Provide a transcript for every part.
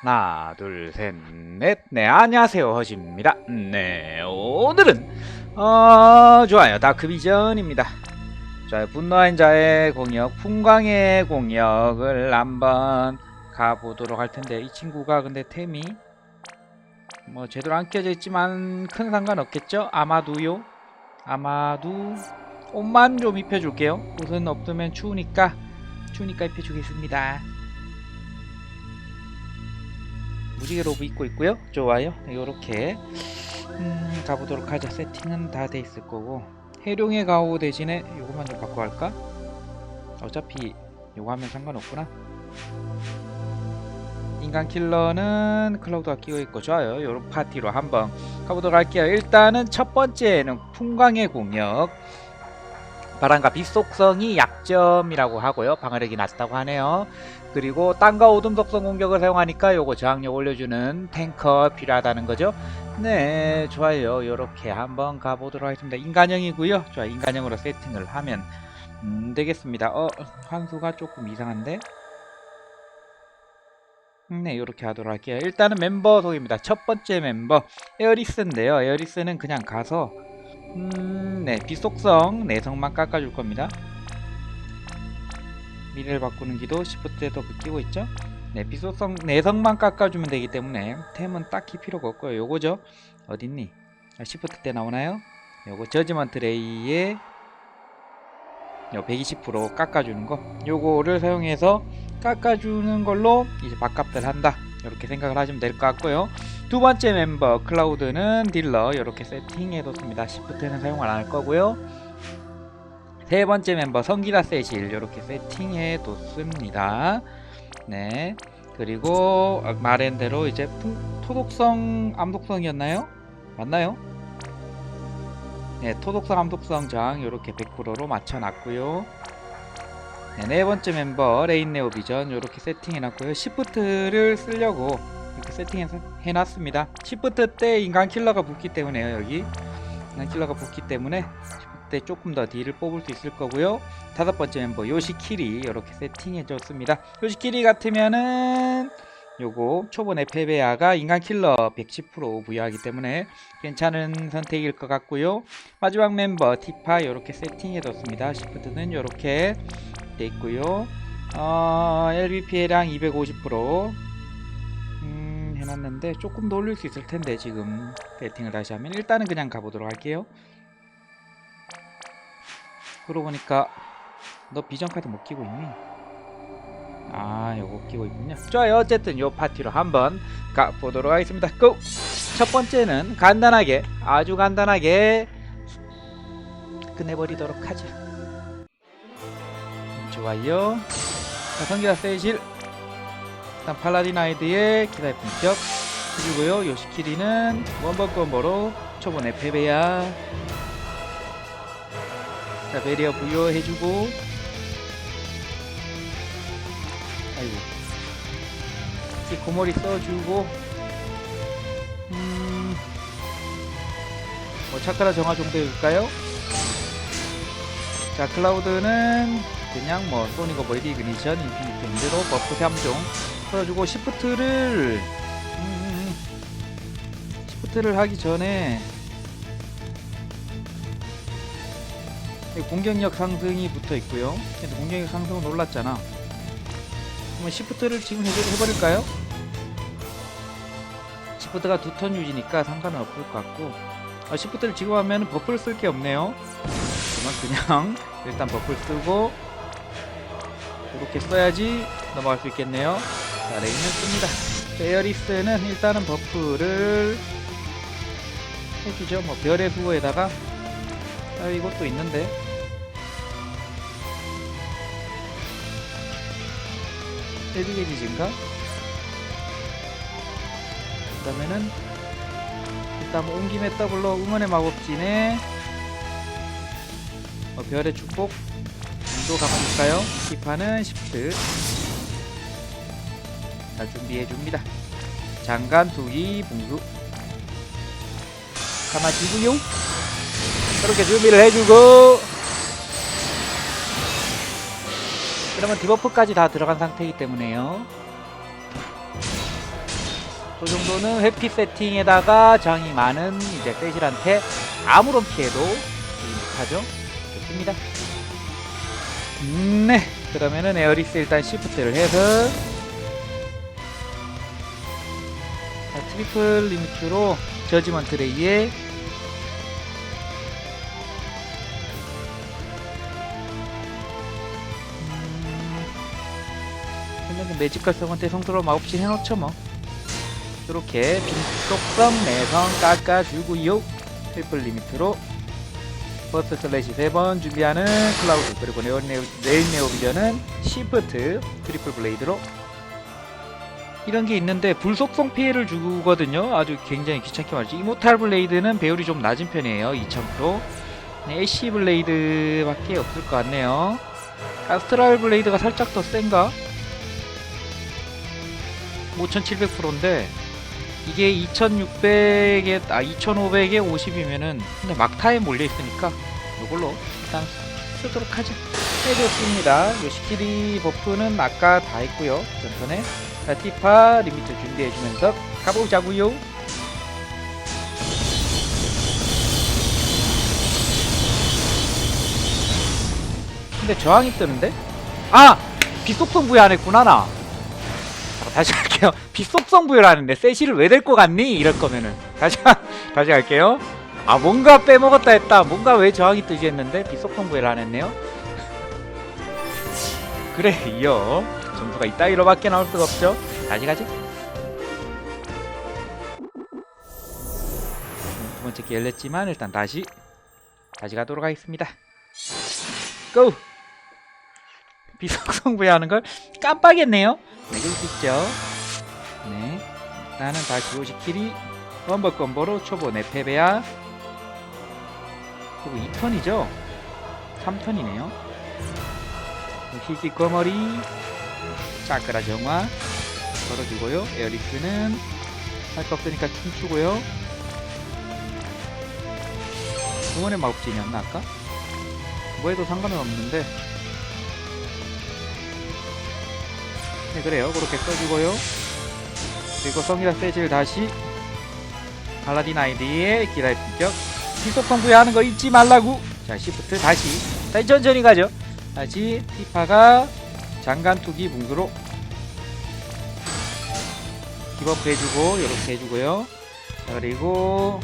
하나, 둘, 셋, 넷. 네, 안녕하세요. 허지입니다. 네, 오늘은, 어, 좋아요. 다크비전입니다. 자, 분노한 자의 공격, 풍광의 공격을 한번 가보도록 할 텐데, 이 친구가 근데 템이, 뭐, 제대로 안 껴져 있지만, 큰 상관 없겠죠? 아마도요? 아마도, 옷만 좀 입혀줄게요. 옷은 없으면 추우니까, 추우니까 입혀주겠습니다. 무지개 로브 입고 있고요. 좋아요. 요렇게 음, 가보도록 하죠. 세팅은 다 돼 있을 거고 해룡의 가오 대신에 요것만 좀 바꿔 할까? 어차피 요거 하면 상관없구나. 인간 킬러는 클라우드가 끼고 있고 좋아요. 요런 파티로 한번 가보도록 할게요. 일단은 첫 번째는 풍광의 공격. 바람과 빛 속성이 약점이라고 하고요. 방어력이 낮다고 하네요. 그리고 땅과 오둠 속성 공격을 사용하니까 요거 저항력 올려주는 탱커 필요하다는 거죠. 네, 좋아요. 요렇게 한번 가보도록 하겠습니다. 인간형이고요. 좋아, 인간형으로 세팅을 하면 음, 되겠습니다. 어, 환수가 조금 이상한데? 음, 네, 요렇게 하도록 할게요. 일단은 멤버 소개입니다. 첫 번째 멤버 에어리스인데요. 에어리스는 그냥 가서 음, 네, 비속성 내성만 깎아줄 겁니다. 미래를 바꾸는 기도 시프트에도 끼고 있죠. 네, 비속성 내성만 깎아주면 되기 때문에 템은 딱히 필요가 없고요. 요거죠. 어딨니? 아, 시프트 때 나오나요? 요거 저지먼트 레이에 120% 깎아주는 거. 요거를 사용해서 깎아주는 걸로 이제 밥값을 한다. 이렇게 생각을 하시면 될 것 같고요. 두 번째 멤버 클라우드는 딜러 이렇게 세팅해 뒀습니다. 시프트는 사용을 안 할 거고요. 세 번째 멤버 성기라 세실 이렇게 세팅해 뒀습니다. 네. 그리고 아, 말한 대로 이제 풍, 토독성 암독성이었나요? 맞나요? 네, 토독성 암독성 저항 이렇게 100%로 맞춰 놨고요. 네, 네 번째 멤버 레인 네오 비전 이렇게 세팅해 놨고요. 시프트를 쓰려고 이렇게 세팅해서 해 놨습니다. 시프트 때 인간 킬러가 붙기 때문에요. 여기 인간 킬러가 붙기 때문에 때 조금 더 딜을 뽑을 수 있을 거고요. 다섯 번째 멤버 요시키리 이렇게 세팅해 줬습니다. 요시키리 같으면은 요거 초본의 패배야가 인간 킬러 110% 부여하기 때문에 괜찮은 선택일 것 같고요. 마지막 멤버 티파 이렇게 세팅해 뒀습니다. 시프트는 이렇게 돼 있고요. 어, LBPA랑 250% 음, 해놨는데 조금 더 올릴 수 있을 텐데 지금 세팅을 다시 하면 일단은 그냥 가보도록 할게요. 그러고 보니까 너 비전 카드 못 끼고 있니? 아 요거 끼고 있군요. 좋아요. 어쨌든 요 파티로 한번 가보도록 하겠습니다. 고! 첫 번째는 간단하게 아주 간단하게 끝내버리도록 하죠. 좋아요. 자, 성기라 세이실. 일단 팔라딘 아이드의 기사의 품격 그리고요. 요시키리는 원번 콤보로 초본의 패배야 자 베리어 부여해주고. 아이고. 이 고머리 써주고. 음... 뭐 차크라 정화 정도 해줄까요? 자 클라우드는 그냥 뭐 소니거 버디 그니션 인피니트 인드로 버프 3종. 풀어주고 시프트를 음... 시프트를 하기 전에 공격력 상승이 붙어 있고요. 공격력 상승은 올랐잖아. 그러면 시프트를 지금 해버, 해버릴까요? 시프트가 두 턴 유지니까 상관은 없을 것 같고 아, 시프트를 지금 하면 버프를 쓸 게 없네요. 그냥 일단 버프를 쓰고 이렇게 써야지 넘어갈 수 있겠네요. 자, 레인을 씁니다. 에어리스는 일단은 버프를 해주죠. 뭐 별의 수호에다가 아, 이것도 있는데 헤비게이지 증가? 그 다음에는 일단 뭐 온 김에 더블로 응원의 마법진에 어, 별의 축복 도 가만둘까요? 기파는 시프트. 잘 준비해줍니다. 장간 두기 봉수 감아주고요 이렇게 준비를 해주고 그러면 디버프까지 다 들어간 상태이기 때문에요 그 정도는 회피 세팅에다가 저항이 많은 이제 세실한테 아무런 피해도 못하죠. 좋습니다. 음, 네. 그러면은 에어리스 일단 시프트를 해서 자, 트리플 리미트로 저지먼트 레이에 매직과 성한테 성도로 마법진 해놓죠 뭐. 이렇게 빈속성 내성 깎아주고요. 트리플 리미트로 버스트 슬래시 3번 준비하는 클라우드. 그리고 네오, 네오, 네일 네오비전은 시프트 트리플 블레이드로. 이런 게 있는데 불속성 피해를 주거든요. 아주 굉장히 귀찮게 말이죠. 이모탈 블레이드는 배율이 좀 낮은 편이에요 2000% 네, 애쉬 블레이드 밖에 없을 것 같네요. 아스트랄 블레이드가 살짝 더 센가? 5700%인데 이게 2600에 아 2500에 50이면은 근데 막타에 몰려 있으니까 이걸로 일단 쓰도록 하죠. 해줬습니다. 요시키리 버프는 아까 다 했고요. 전선에 자 티파 리미트 준비해주면서 가보자고요. 근데 저항이 뜨는데? 아! 비속성 부여 안 했구나 나. 자, 다시 할게요. 비속성 부여라는데 세시를 왜 될 것 같니? 이럴 거면은 다시 하- 다시 할게요. 아 뭔가 빼먹었다 했다. 뭔가 왜 저항이 뜨지 했는데 비속성 부여를 안 했네요. 그래 이어 점수가 이따위로밖에 나올 수가 없죠. 다시 가지. 음, 두 번째 게 열렸지만 일단 다시 다시 가도록 하겠습니다. 고! 비속성 부여하는 걸 깜빡했네요. 네, 그럴 수 있죠. 네. 나는 다 기호시키리 원버 건보로 초보 네페베야. 그리고 2턴이죠? 3턴이네요. 희귀 거머리. 짜크라 정화. 걸어주고요. 에어리스는 할 거 없으니까 춤추고요. 응원의 마법진이었나 아까? 뭐 해도 상관은 없는데 네 그래요. 그렇게 써주고요. 그리고 성기라 세지를 다시 팔라딘 아이디의 기라의 품격. 비속성 부여하는 거 잊지 말라고. 자 시프트 다시. 다시 천천히 가죠. 다시 티파가 장간 투기 붕수로 디버프 해주고 이렇게 해주고요. 자 그리고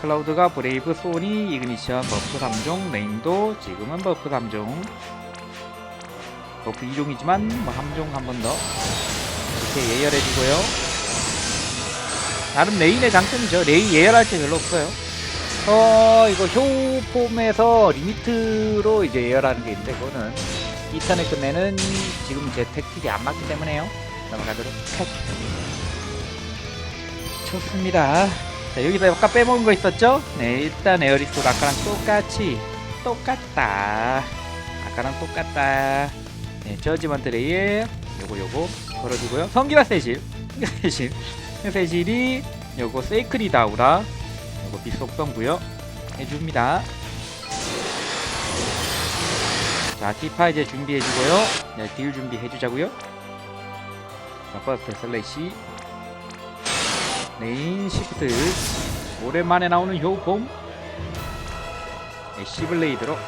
클라우드가 브레이브 소니 이그니션 버프 3종 네임도 지금은 버프 3종 버프 2종이지만 뭐 함종 한 번 더 이렇게 예열해주고요. 나름 레인의 장점이죠. 레인 예열할 게 별로 없어요. 어 이거 효폼에서 리미트로 이제 예열하는 게 있는데 그거는 2턴에 끝내는 지금 제 택틱이 안 맞기 때문에요. 넘어가도록 하죠. 좋습니다. 자 여기서 아까 빼먹은 거 있었죠? 네 일단 에어리스도 아까랑 똑같이 똑같다. 아까랑 똑같다. 네 저지먼트 레이에 요거 요거 걸어주고요. 성기라 세실, 세실, 세실이 요거 세이크리 다우라, 요거 비속성 부여 해줍니다. 자, 티파 이제 준비해주고요. 네, 딜 준비해주자고요. 자, 퍼스트 슬래시, 레인 시프트, 오랜만에 나오는 효봄, 네, 시블레이드로.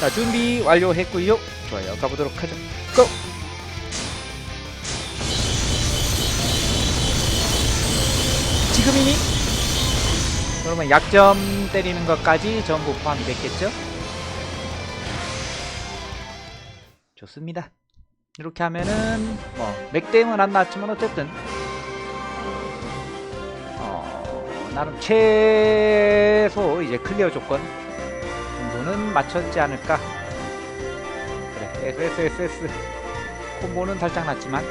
자, 준비 완료했고요. 좋아요, 가보도록 하죠. 고! 지금이니? 그러면 약점 때리는 것까지 전부 포함이 됐겠죠? 좋습니다. 이렇게 하면은 뭐 맥댐은 안 나왔지만 어쨌든 어, 나름 최소 이제 클리어 조건 정도는 맞췄지 않을까. SSSS 콤보는 살짝 낮지만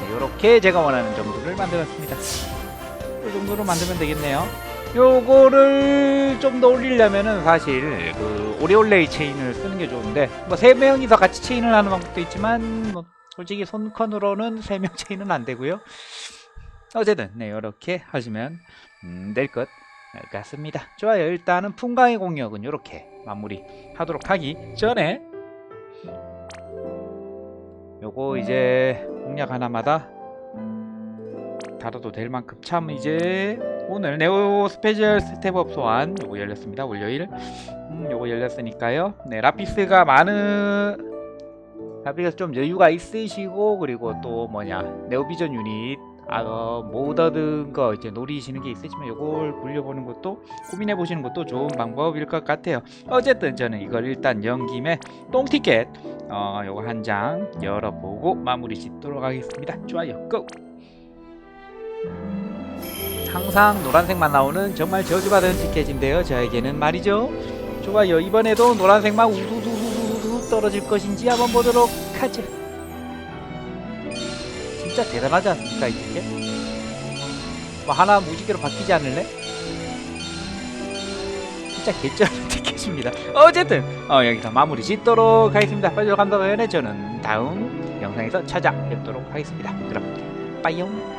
네, 요렇게 제가 원하는 정도를 만들었습니다. 이 정도로 만들면 되겠네요. 요거를 좀 더 올리려면은 사실 그 오레올레이 체인을 쓰는 게 좋은데 뭐 세 명이서 같이 체인을 하는 방법도 있지만 뭐 솔직히 손컨으로는 세 명 체인은 안 되고요. 어쨌든 네 이렇게 하시면 음, 될것 같습니다. 좋아요. 일단은 풍광의 공격은 이렇게 마무리 하도록 하기 전에 요거 이제 공략 하나마다 다뤄도 될 만큼. 참 이제 오늘 네오 스페셜 스텝업 소환 요거 열렸습니다. 월요일. 음 요거 열렸으니까요. 네 라피스가 많은 라피스 좀 여유가 있으시고 그리고 또 뭐냐 네오비전 유닛 아못 얻은 거 이제 노리시는 게 있으시면 요걸 굴려보는 것도 고민해 보시는 것도 좋은 방법일 것 같아요. 어쨌든 저는 이걸 일단 연 김에 똥티켓 어 요거 한 장 열어보고 마무리 짓도록 하겠습니다. 좋아요 고! 항상 노란색만 나오는 정말 저주받은 티켓인데요 저에게는 말이죠. 좋아요 이번에도 노란색만 우두두두두두 떨어질 것인지 한번 보도록 하죠 진짜 대단하지 않습니까 이 티켓? 뭐 하나 무지개로 바뀌지 않을래? 진짜 개쩔은 티켓입니다. 어쨌든 어, 여기서 마무리 짓도록 하겠습니다. 빨리 감독위원회 저는 다음 영상에서 찾아뵙도록 하겠습니다. 그럼 빠이용